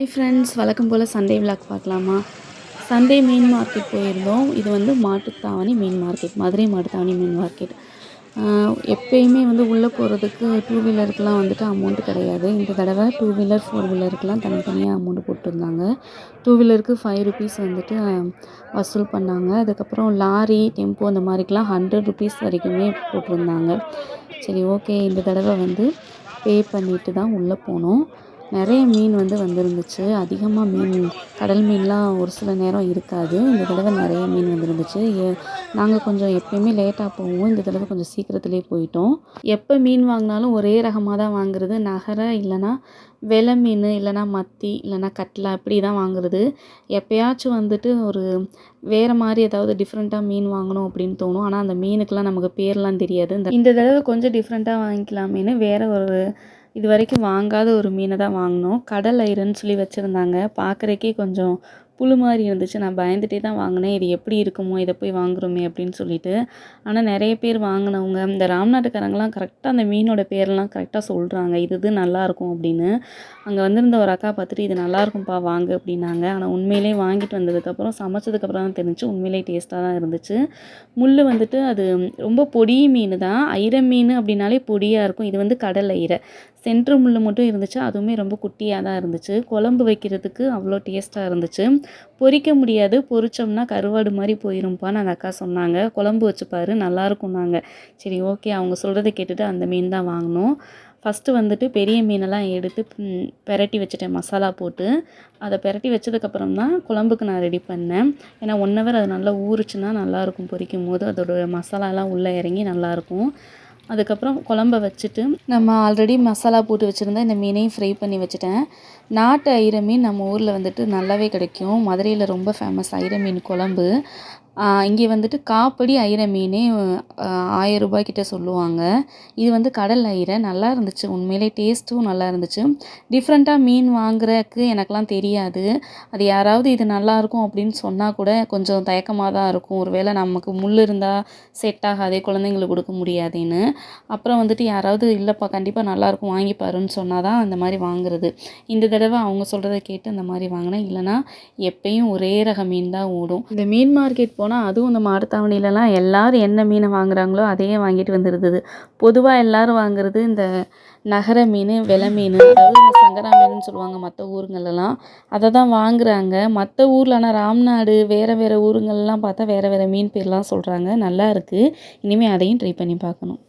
High friends வழக்கம் போல் Sunday vlog பார்க்கலாமா? சண்டே மீன் மார்க்கெட் போயிருந்தோம். இது வந்து மாட்டுத்தாவணி மீன் மார்க்கெட் மதுரை மாட்டுத்தாவணி மீன் மார்க்கெட் எப்பயுமே வந்து உள்ளே போகிறதுக்கு டூ வீலருக்குலாம் வந்துட்டு அமௌண்ட்டு கிடையாது. இந்த தடவை டூ வீலர் ஃபோர் வீலருக்குலாம் தனித்தனியாக அமௌண்ட் போட்டிருந்தாங்க. டூ வீலருக்கு ஃபைவ் ருபீஸ் வந்துட்டு வசூல் பண்ணாங்க. அதுக்கப்புறம் லாரி டெம்போ அந்த மாதிரிக்கெலாம் ஹண்ட்ரட் ருபீஸ் வரைக்குமே போட்டிருந்தாங்க. சரி ஓகே இந்த தடவை வந்து பே பண்ணிட்டு தான் உள்ளே போனோம். நிறைய மீன் வந்து வந்திருந்துச்சு. அதிகமாக மீன் கடல் மீன்லாம் ஒரு சில நேரம் இருக்காது. இந்த தடவை நிறைய மீன் வந்துருந்துச்சு. ஏ நாங்கள் கொஞ்சம் எப்பயுமே லேட்டாக போவோம். இந்த தடவை கொஞ்சம் சீக்கிரத்துலேயே போயிட்டோம். எப்போ மீன் வாங்கினாலும் ஒரே ரகமாக தான் வாங்குறது. நகரை இல்லைன்னா வெலை மீன் இல்லைன்னா மத்தி இல்லைன்னா கட்லா இப்படி தான் வாங்குறது. எப்போயாச்சும் வந்துட்டு ஒரு வேறு மாதிரி ஏதாவது டிஃப்ரெண்ட்டாக மீன் வாங்கணும் அப்படின்னு தோணும். ஆனால் அந்த மீனுக்கெலாம் நமக்கு பேர்லாம் தெரியாது. இந்த இந்த தடவை கொஞ்சம் டிஃப்ரெண்ட்டாக வாங்கிக்கலாமேன்னு வேறு ஒரு இது வரைக்கும் வாங்காத ஒரு மீனை தான் வாங்கினோம். கடல் ஐரன்னு சொல்லி வச்சுருந்தாங்க. பார்க்குறக்கே கொஞ்சம் புழு மாதிரி இருந்துச்சு. நான் பயந்துகிட்டே தான் வாங்கினேன். இது எப்படி இருக்குமோ இதை போய் வாங்குகிறோமே அப்படின்னு சொல்லிட்டு. ஆனால் நிறைய பேர் வாங்கினவங்க இந்த ராம்நாட்டுக்காரங்களாம் கரெக்டாக அந்த மீனோட பேரெல்லாம் கரெக்டாக சொல்கிறாங்க இது இது நல்லாயிருக்கும் அப்படின்னு. அங்கே வந்திருந்த ஒரு அக்கா பார்த்துட்டு இது நல்லாயிருக்கும்ப்பா வாங்கு அப்படின்னாங்க. ஆனால் உண்மையிலே வாங்கிட்டு வந்ததுக்கப்புறம் சமைச்சதுக்கப்புறம் தான் தெரிஞ்சு உண்மையிலே டேஸ்ட்டாக தான் இருந்துச்சு. முள் வந்துட்டு அது ரொம்ப பொடி மீன் தான். ஐர மீன் அப்படின்னாலே பொடியாக இருக்கும். இது வந்து கடல் ஐரை சென்ட்ரு முள் மட்டும் இருந்துச்சு. அதுவுமே ரொம்ப குட்டியாக தான் இருந்துச்சு. குழம்பு வைக்கிறதுக்கு அவ்வளோ டேஸ்ட்டாக இருந்துச்சு. பொரிக்க முடியாது பொறிச்சோம்னா கருவாடு மாதிரி போயிரும்ப்பான்னு அந்த அக்கா சொன்னாங்க. குழம்பு வச்சுப்பாரு நல்லாயிருக்கும்னாங்க சரி ஓகே அவங்க சொல்கிறத கேட்டுட்டு அந்த மீன் தான் வாங்கினோம். ஃபஸ்ட்டு வந்துட்டு பெரிய மீனெல்லாம் எடுத்து பெரட்டி வச்சுட்டேன் மசாலா போட்டு. அதை பெரட்டி வச்சதுக்கப்புறம் தான் குழம்புக்கு நான் ரெடி பண்ணேன். ஏன்னா ஒன் ஹவர் அது நல்லா ஊறுச்சுன்னா நல்லாயிருக்கும் பொரிக்கும் போது அதோட மசாலாலாம் உள்ளே இறங்கி நல்லாயிருக்கும் அதுக்கப்புறம் குழம்ப வச்சுட்டு நம்ம ஆல்ரெடி மசாலா போட்டு வச்சுருந்தா இந்த மீனையும் ஃப்ரை பண்ணி வச்சுட்டேன். நாட்டு ஐர மீன் நம்ம ஊரில் வந்துட்டு நல்லாவே கிடைக்கும். மதுரையில் ரொம்ப ஃபேமஸ் ஐர மீன் குழம்பு. இங்கே வந்துட்டு காப்படி ஐர மீனே ஆயிரம் ரூபாய்கிட்ட சொல்லுவாங்க. இது வந்து கடல் ஐரை நல்லா இருந்துச்சு. உண்மையிலே டேஸ்ட்டும் நல்லா இருந்துச்சு. டிஃப்ரெண்ட்டாக மீன் வாங்குறதுக்கு எனக்கெலாம் தெரியாது. அது யாராவது இது நல்லாயிருக்கும் அப்படின்னு சொன்னால் கூட கொஞ்சம் தயக்கமாக தான் இருக்கும். ஒரு வேளை நமக்கு முள் இருந்தால் செட் ஆகாதே குழந்தைங்களுக்கு கொடுக்க முடியாதுன்னு. அப்புறம் வந்துட்டு யாராவது இல்லைப்பா கண்டிப்பாக நல்லாயிருக்கும் வாங்கி பாருன்னு சொன்னால் தான் அந்த மாதிரி வாங்குறது. இந்த தடவை அவங்க சொல்கிறத கேட்டு அந்த மாதிரி வாங்கினேன். இல்லைனா எப்பயும் ஒரே ரக மீன் தான் ஓடும். இந்த மீன் மார்க்கெட் போனால் அதுவும் இந்த மாட்டுத்தாவணிலலாம் எல்லோரும் என்ன மீனை வாங்குகிறாங்களோ அதையே வாங்கிட்டு வந்துருந்தது. பொதுவாக எல்லோரும் வாங்குறது இந்த நகர மீன் வெலை மீன் அதாவது இந்த சங்கரா மீனுன்னு சொல்லுவாங்க மற்ற ஊருங்களெல்லாம். அதை தான் வாங்குகிறாங்க மற்ற ஊரில் ஆனால் ராம்நாடு வேறு வேறு ஊருங்கள்லாம் பார்த்தா வேறு வேறு மீன் பேர்லாம் சொல்கிறாங்க நல்லா இருக்குது இனிமேல் அதையும் ட்ரை பண்ணி பார்க்கணும்.